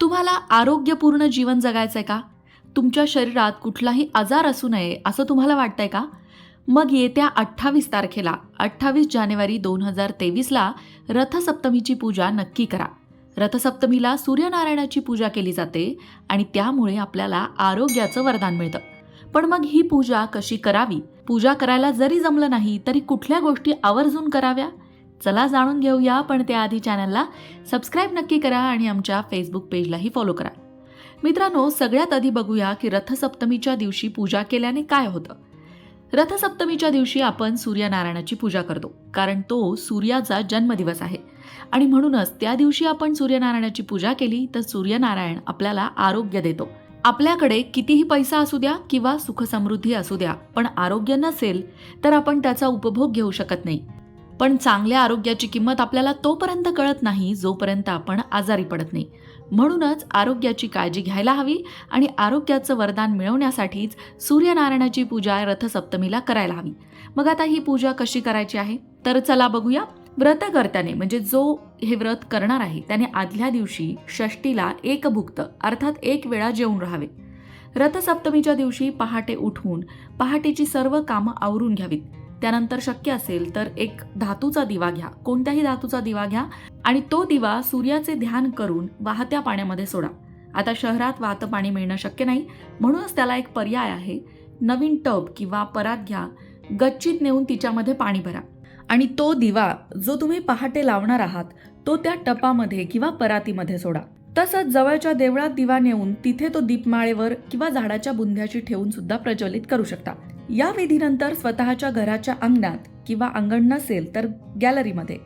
तुम्हाला आरोग्यपूर्ण जीवन जगायचंय का? तुमच्या शरीरात कुठलाही आजार असू नये असं तुम्हाला वाटतंय का? मग येत्या अठ्ठावीस तारखेला अठ्ठावीस जानेवारी दोन हजार तेवीसला रथसप्तमीची पूजा नक्की करा. रथसप्तमीला सूर्यनारायणाची पूजा केली जाते आणि त्यामुळे आपल्याला आरोग्याचं वरदान मिळतं. पण मग ही पूजा कशी करावी? पूजा करायला जरी जमलं नाही तरी कुठल्या गोष्टी आवर्जून कराव्या? चला जाणून घेऊया पण त्याआधी चॅनलला सबस्क्राईब नक्की करा आणि आमच्या फेसबुक पेजलाही फॉलो करा. मित्रांनो सगळ्यात आधी बघूया की रथसप्तमीच्या दिवशी पूजा केल्याने काय होतं. रथसप्तमीच्या दिवशी आपण सूर्यनारायणाची पूजा करतो कारण तो सूर्याचा जन्मदिवस आहे. आणि म्हणूनच त्या दिवशी आपण सूर्यनारायणाची पूजा केली तर सूर्यनारायण आपल्याला आरोग्य देतो. आपल्याकडे कितीही पैसा असू द्या किंवा सुखसमृद्धी असू द्या पण आरोग्य नसेल तर आपण त्याचा उपभोग घेऊ शकत नाही. पण चांगल्या आरोग्याची किंमत आपल्याला तोपर्यंत कळत नाही जोपर्यंत आपण आजारी पडत नाही. म्हणूनच आरोग्याची काळजी घ्यायला हवी आणि आरोग्याचं वरदान मिळवण्यासाठीच सूर्यनारायणाची पूजा रथसप्तमीला करायला हवी. मग आता ही पूजा कशी करायची आहे? तर चला बघूया. व्रतकर्त्याने म्हणजे जो हे व्रत करणार आहे त्याने आदल्या दिवशी षष्टीला एक भुक्त अर्थात एक वेळा जेवून राहावे. रथसप्तमीच्या दिवशी पहाटे उठवून पहाटेची सर्व कामं आवरून घ्यावीत. त्यानंतर शक्य असेल तर एक धातूचा दिवा घ्या. कोणत्याही धातूचा दिवा घ्या आणि तो दिवा सूर्याचे ध्यान करून वाहत्या पाण्यामध्ये सोडा. आता शहरात वाहतं पाणी मिळणं शक्य नाही. म्हणूनच त्याला एक पर्याय आहे. नवीन टब किंवा परात घ्या. गच्चीत नेऊन तिच्यामध्ये पाणी भरा. आणि तो दिवा जो तुम्ही पहाटे लावणार आहात तो त्या टपामध्ये किंवा परातीमध्ये सोडा. तसंच जवळच्या देवळात दिवा नेऊन तिथे तो दीपमाळेवर किंवा झाडाच्या बुंध्याशी ठेवून सुद्धा प्रज्वलित करू शकता. या विधीनंतर स्वतःच्या घराच्या अंगणात किंवा अंगण नसेल तर गॅलरीमध्ये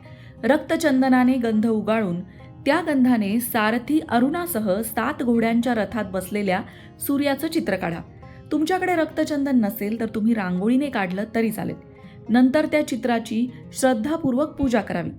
रक्तचंदनाने गंध उगाळून त्या गंधाने सारथी अरुणासह सात घोड्यांच्या रथात बसलेल्या सूर्याचं चित्र काढा. तुमच्याकडे रक्तचंदन नसेल तर तुम्ही रांगोळीने काढलं तरी चालेल. नंतर त्या चित्राची श्रद्धापूर्वक पूजा करावी.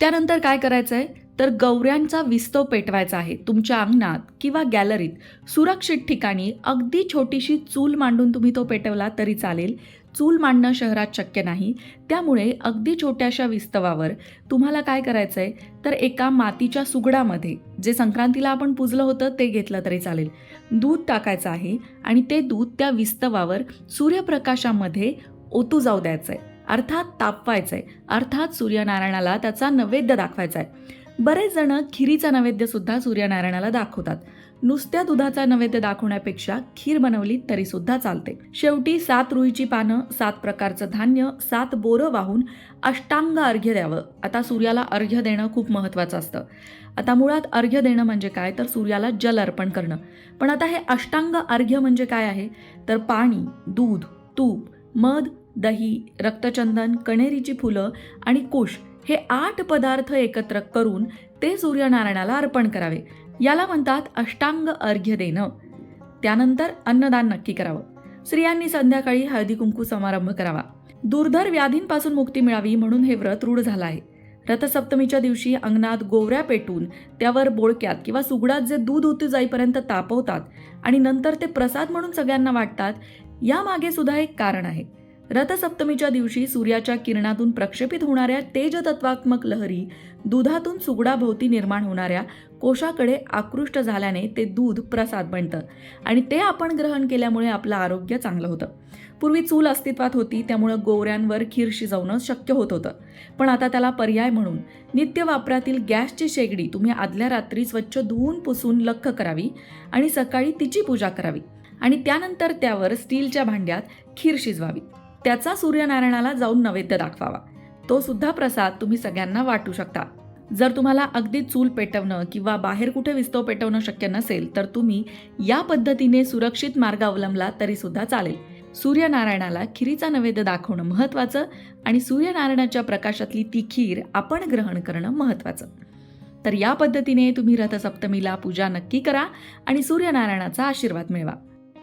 त्यानंतर काय करायचं आहे तर गौऱ्यांचा विस्तव पेटवायचा आहे. तुमच्या अंगणात किंवा गॅलरीत सुरक्षित ठिकाणी अगदी छोटीशी चूल मांडून तुम्ही तो पेटवला तरी चालेल. चूल मांडणं शहरात शक्य नाही. त्यामुळे अगदी छोट्याशा विस्तवावर तुम्हाला काय करायचं आहे तर एका मातीच्या सुगडामध्ये जे संक्रांतीला आपण पुजलं होतं ते घेतलं तरी चालेल. दूध टाकायचं आहे आणि ते दूध त्या विस्तवावर सूर्यप्रकाशामध्ये ओतू जाऊ द्यायचं आहे अर्थात तापवायचं आहे अर्थात सूर्यनारायणाला त्याचा नैवेद्य दाखवायचा आहे बरेच जण खिरीचा नैवेद्य सुद्धा सूर्यनारायणाला दाखवतात. नुसत्या दुधाचा नैवेद्य दाखवण्यापेक्षा खीर बनवली तरी सुद्धा चालते. शेवटी सात रुईची पानं सात प्रकारचं धान्य सात बोरं वाहून अष्टांग अर्घ्य द्यावं. आता सूर्याला अर्घ्य देणं खूप महत्त्वाचं असतं. आता मुळात अर्घ्य देणं म्हणजे काय? तर सूर्याला जल अर्पण करणं. पण आता हे अष्टांग अर्घ्य म्हणजे काय आहे? तर पाणी दूध तूप मध दही रक्तचंदन कणेरीची फुलं आणि कुश हे आठ पदार्थ एकत्र करून ते सूर्यनारायणाला अर्पण करावे. याला म्हणतात अष्टांग अर्घ्य देणं. त्यानंतर अन्नदान नक्की करावं. स्त्रियांनी संध्याकाळी हळदी कुंकू समारंभ करावा. दुर्धर व्याधींपासून मुक्ती मिळावी म्हणून हे व्रत रूढ झालं आहे. रथसप्तमीच्या दिवशी अंगणात गोवऱ्या पेटून त्यावर बोळक्यात किंवा सुगडात जे दूध ओतू जाईपर्यंत तापवतात आणि नंतर ते प्रसाद म्हणून सगळ्यांना वाटतात यामागे सुद्धा एक कारण आहे. रथसप्तमीच्या दिवशी सूर्याच्या किरणातून प्रक्षेपित होणाऱ्या तेजतत्वात्मक लहरी दुधातून सुगडाभोवती निर्माण होणाऱ्या कोशाकडे आकृष्ट झाल्याने ते दूध प्रसाद बनतं आणि ते आपण ग्रहण केल्यामुळे आपलं आरोग्य चांगलं होतं. पूर्वी चूल अस्तित्वात होती त्यामुळं गोवऱ्यांवर खीर शिजवणं शक्य होत होतं. पण आता त्याला पर्याय म्हणून नित्य वापरातील गॅसची शेगडी तुम्ही आदल्या रात्री स्वच्छ धुवून पुसून लख करावी आणि सकाळी तिची पूजा करावी आणि त्यानंतर त्यावर स्टीलच्या भांड्यात खीर शिजवावी. त्याचा सूर्यनारायणाला जाऊन नैवेद्य दाखवावा. तो सुद्धा प्रसाद तुम्ही सगळ्यांना वाटू शकता. जर तुम्हाला अगदी चूल पेटवणं किंवा बाहेर कुठे विस्तव पेटवणं शक्य नसेल तर तुम्ही या पद्धतीने सुरक्षित मार्ग अवलंबला तरी सुद्धा चालेल. सूर्यनारायणाला खिरीचा नैवेद्य दाखवणं महत्त्वाचं आणि सूर्यनारायणाच्या प्रकाशातली ती खीर आपण ग्रहण करणं महत्त्वाचं. तर या पद्धतीने तुम्ही रथसप्तमीला पूजा नक्की करा आणि सूर्यनारायणाचा आशीर्वाद मिळवा.